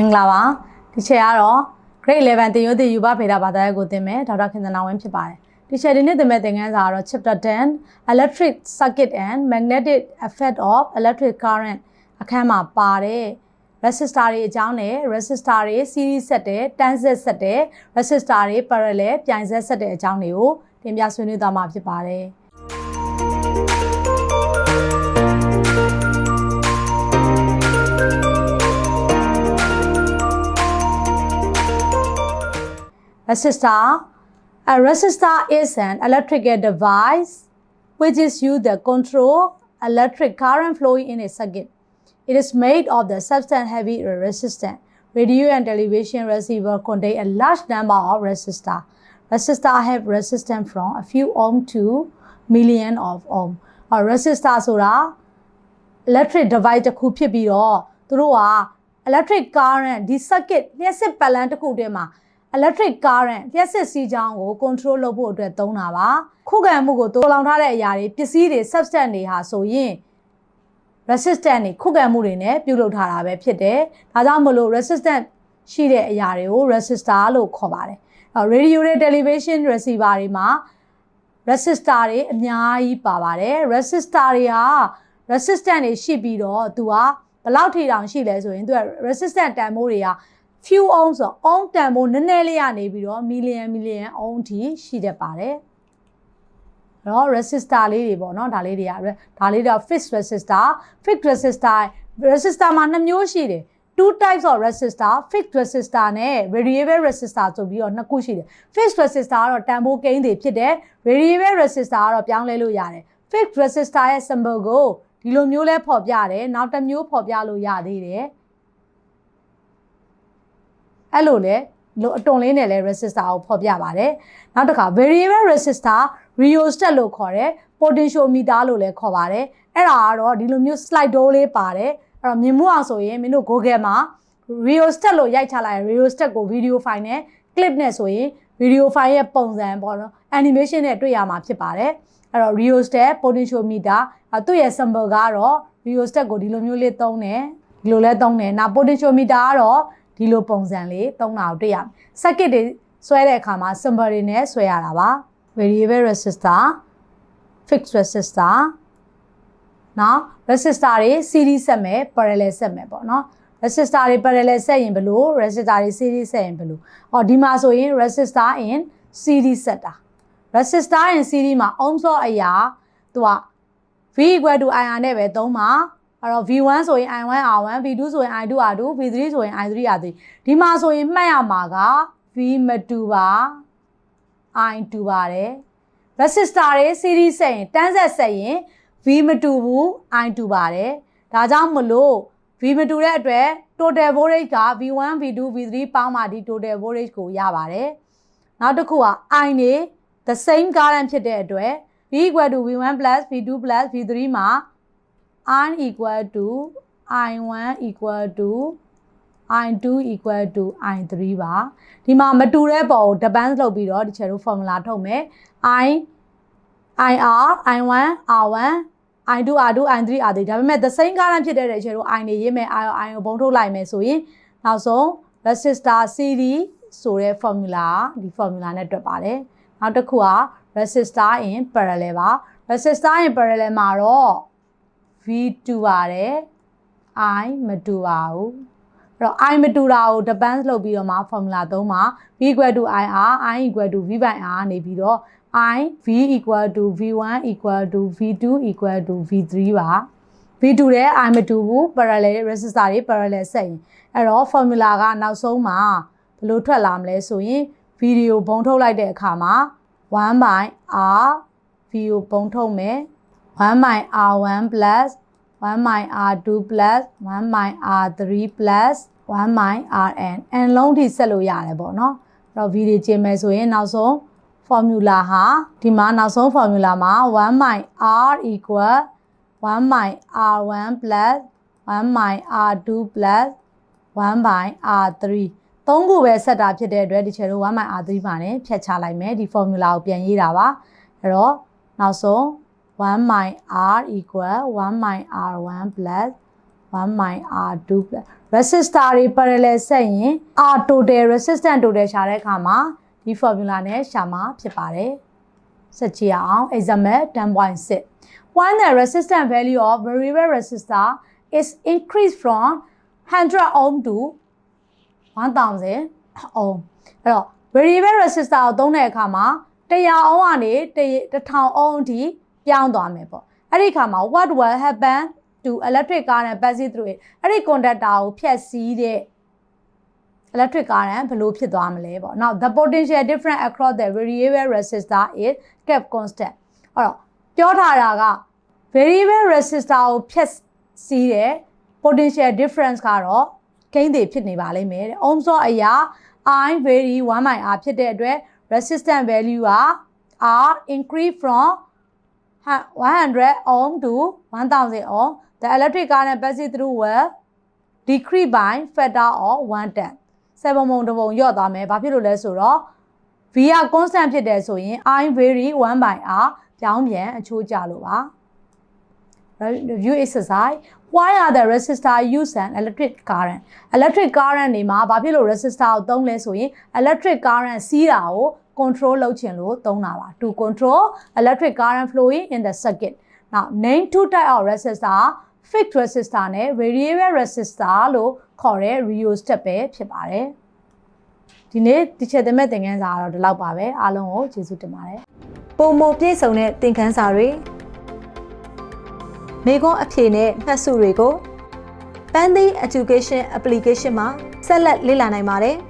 င်္ဂလာပါဒီချက်ကတော့ grade 11တင်ရိုးတင်ယူပဖေတာဘာသာရပ်ကိုသင်မယ်ဒေါက်တာခင်သနာဝင်းဖြစ်ပါတယ်ဒီချက်ဒီနေ့သင်မဲ့သင်ခန်းစာကတော့ chapter 10 electric circuit and magnetic effect of electric current အခန်းမှာပါတဲ့ resistor တွေအကြောင်းနဲ့ resistor တွေ series ဆက်တဲ့ tan set ဆက်တဲ့ resistor တွေ parallel ပြိုင်ဆက်ဆက်တဲ့အကြောင်းတွေကိုတင်ပြဆွေးနွေးသွားမှာဖြစ်ပါတယ် resistor a resistor is an electrical device which is used to control electric current flowing in a circuit it is made of the substance heavy resistant radio and television receiver contain a large number of resistor resistor have resistance from a few ohm to million of ohm a resistor ဆိုတာ electric device တစ်ခုဖြစ်ပြီးတော့သူတို့က electric current ဒီ circuit လျှက်စစ်ပတ်လန်းတစ်ခုတည်းမှာ electric current လျှက်စစ်စီးကြောင်းကို control လုပ်ဖို့အတွက်သုံးတာပါခုခံမှုကိုတိုးလောင်ထားတဲ့အရာတွေပစ္စည်းတွေ substance တွေဟာဆိုရင် resistant တွေခုခံမှုတွေနဲ့ပြုလုပ်ထားတာပဲဖြစ်တယ်ဒါကြောင့်မလို့ resistant ရှိတဲ့အရာတွေကို resistor လို့ခေါ်ပါတယ်အဲ radio တွေ television receiver တွေမှာ resistor တွေအများကြီးပါပါတယ် resistor တွေဟာ resistant တွေရှိပြီးတော့သူကဘယ်လောက်ထိတောင်ရှိလဲဆိုရင်သူက resistant တန်ဖိုးတွေက few ohm ဆို ohm တန်ဖိုးနည်းနည်းလေးကနေပြီးတော့ million million ohm အထိရှိတတ်ပါတယ်။အဲ့တော့ resistor လေးတွေပေါ့နော်ဒါလေးတွေကဒါလေးတော့ fixed resistor fixed resistor resistor မှာနှစ်မျိုးရှိတယ် two types of resistor fixed resistor နဲ့ variable resistor ဆိုပြီးတော့နှစ်ခုရှိတယ် fixed resistor ကတော့တန်ဖိုးကိန်းတွေဖြစ်တယ် variable resistor ကတော့ပြောင်းလဲလို့ရတယ် fixed resistor ရဲ့ symbol ကိုဒီလိုမျိုးလဲဖော်ပြတယ်နောက်တစ်မျိုးဖော်ပြလို့ရသေးတယ် အဲ့လိုလေလို့အတွန်လေးနဲ့လဲ resistor ကိုဖော်ပြပါတယ်နောက်တစ်ခါ variable resistor rheostat လို့ခေါ်တယ် potentiometer လို့လည်းခေါ်ပါတယ်အဲ့ဒါကတော့ဒီလိုမျိုး slide door လေးပါတယ်အဲ့တော့မြင်မှုအောင်ဆိုရင်မင်းတို့ Google မှာ rheostat လို့ရိုက်ချလိုက်ရင် rheostat ကို video file နဲ့ clip နဲ့ဆိုရင် video file ရဲ့ပုံစံပေါ့နော် animation နဲ့တွေ့ရမှာဖြစ်ပါတယ်အဲ့တော့ rheostat potentiometer သူ့ရဲ့ symbol ကတော့ rheostat ကိုဒီလိုမျိုးလေးသုံးတယ်ဒီလိုလဲသုံးတယ်နောက် potentiometer ကတော့ ဒီလိုပုံစံလေးသုံးတာကိုတွေ့ရမယ်။ circuit တွေဆွဲတဲ့အခါမှာ symbol တွေနဲ့ဆွဲရတာပါ။ variable resistor fixed resistor နော် resistor တွေ series ဆက်မယ် parallel ဆက်မယ်ပေါ့နော် resistor တွေ parallel ဆက်ရင်ဘယ်လို resistor တွေ series ဆက်ရင်ဘယ်လို။အော်ဒီမှာဆိုရင် resistor in series ဆက်တာ resistor in series မှာ ohm law အရာသူက v equal to ir နဲ့ပဲသုံးပါ အဲ့တော့ V1 ဆိုရင် I1 R1 V2 ဆိုရင် I2 R2 V3 ဆိုရင် I3 R3 ဒီမှာဆိုရင်မှတ်ရမှာက V မတူပါ I တူပါတယ် resistor တွေ series ဆက်ရင်တန်းဆက်ဆက်ရင် V မတူဘူး I တူပါတယ်ဒါကြောင့်မလို့ V မတူတဲ့အတွက် total voltage က V1 V2 V3 ပေါင်းမှဒီ total voltage ကိုရပါတယ်နောက်တစ်ခုက I နေ the same current ဖြစ်တဲ့အတွက် V equal to V1 V2 V3 မှာ i equal to i1 equal to i2 equal to i3 ပါဒီမှာမတူတဲ့ပုံကို depends လုပ်ပြီးတော့ဒီချက်တို့ formula ထုတ်မယ် i ir i1 r1 i2 r2 i3 r3 ဒါပေမဲ့ the same current ဖြစ်တဲ့ချက်တို့ i နေရေးမယ် i ကို i ကိုပုံထုတ်လိုက်မယ်ဆိုရင်နောက်ဆုံး resistor series ဆိုတဲ့ formula ဒီ formula နဲ့တွက်ပါတယ်နောက်တစ်ခုက resistor in parallel ပါ resistor in parallel မှာတော့ v တူပါတယ် i မတူပါဘူးအဲ့တော့ i မတူတာကို depends လုပ်ပြီးတော့မှ formula သုံးပါ v equal to ir i equal to v by r နေပြီးတော့ i v equal to v1 equal to v2 equal to v3 ပါ v2 တဲ့ i မတူဘူး parallel resistor တွေ parallel ဆက်ရင်အဲ့တော့ formula ကနောက်ဆုံးမှာဘယ်လိုထွက်လာမလဲဆိုရင် video ဘုံထုတ်လိုက်တဲ့အခါမှာ1 by r video ဘုံထုတ်မယ် 1 by r1 plus 1 by r2 plus 1 by r3 plus 1 by rn n လုံးထိဆက်လို့ရတယ်ပေါ့နော်အဲ့တော့ v တွေကျင်မယ်ဆိုရင်နောက်ဆုံး formula ဟာဒီမှာနောက်ဆုံး formula မှာ1 by r equal 1 by r1 plus 1 by r2 plus 1 by r3 သုံးခုပဲဆက်တာဖြစ်တဲ့အတွက်ဒီချေတို့1 by r3 ပါနဲ့ဖြတ်ချလိုက်မယ်ဒီ formula ကိုပြန်ရေးတာပါအဲ့တော့နောက်ဆုံး 1 my r equal 1 my r1 plus 1 my r duplex resistor တွေ parallel ဆက်ရင် r total resistance total ရှာတဲ့အခါမှာဒီ formula နဲ့ရှာမှာဖြစ်ပါတယ်ဆက်ကြည့်အောင် example 10.6 when the resistance value of variable resistor is increased from 100 ohm to 1000 ohm အဲ့တော့ variable resistor ကိုသုံးတဲ့အခါမှာ100 ohm ကနေ1000 ohm အထိ ပြောင်းသွားမယ်ပေါ့အဲ့ဒီအခါမှာ what will happen to electric current passing through it အဲ့ဒီ conductor ကိုဖြတ်စီးတဲ့ electric current ဘယ်လိုဖြစ်သွားမလဲပေါ့ now the potential difference across the variable resistor is kept constant အဲ့တော့ပြောထားတာက variable resistor ကိုဖြတ်စီးတဲ့ potential difference ကတော့ကိန်းတွေဖြစ်နေပါလိမ့်မယ်တဲ့ ohms law အရာ I vary 1 by r ဖြစ်တဲ့အတွက် resistance value က r increase from 100 ohm to 1000 ohm the electric current passing through will decrease by factor of 1 tenth 7ပုံတစ်ပုံညော့သွားမယ်ဘာဖြစ်လို့လဲဆိုတော့ v က constant ဖြစ်တယ်ဆိုရင် i vary 1 by r ပြောင်းပြန်အချိုးကျလို့ပါ review exercise why are the resistor use an electric current electric current တွေမှာဘာဖြစ်လို့ resistor ကိုသုံးလဲဆိုရင် electric current စီးတာကို control လုပ်ချင်လို့သုံးတာပါ to control electric current flowing in the circuit now name two type of resistor fixed resistor နဲ့ variable resistor လို့ခေါ်တဲ့ rheostat ပဲဖြစ်ပါတယ်ဒီနေ့ဒီချက်သမဲ့သင်ခန်းစာကတော့ဒီလောက်ပါပဲအားလုံးကိုကျေးဇူးတင်ပါတယ်ပုံမပြည့်စုံတဲ့သင်ခန်းစာတွေမိခွန်းအဖြေနဲ့မှတ်စုတွေကို Pandy Education Application မှာဆက်လက်လေ့လာနိုင်ပါတယ်။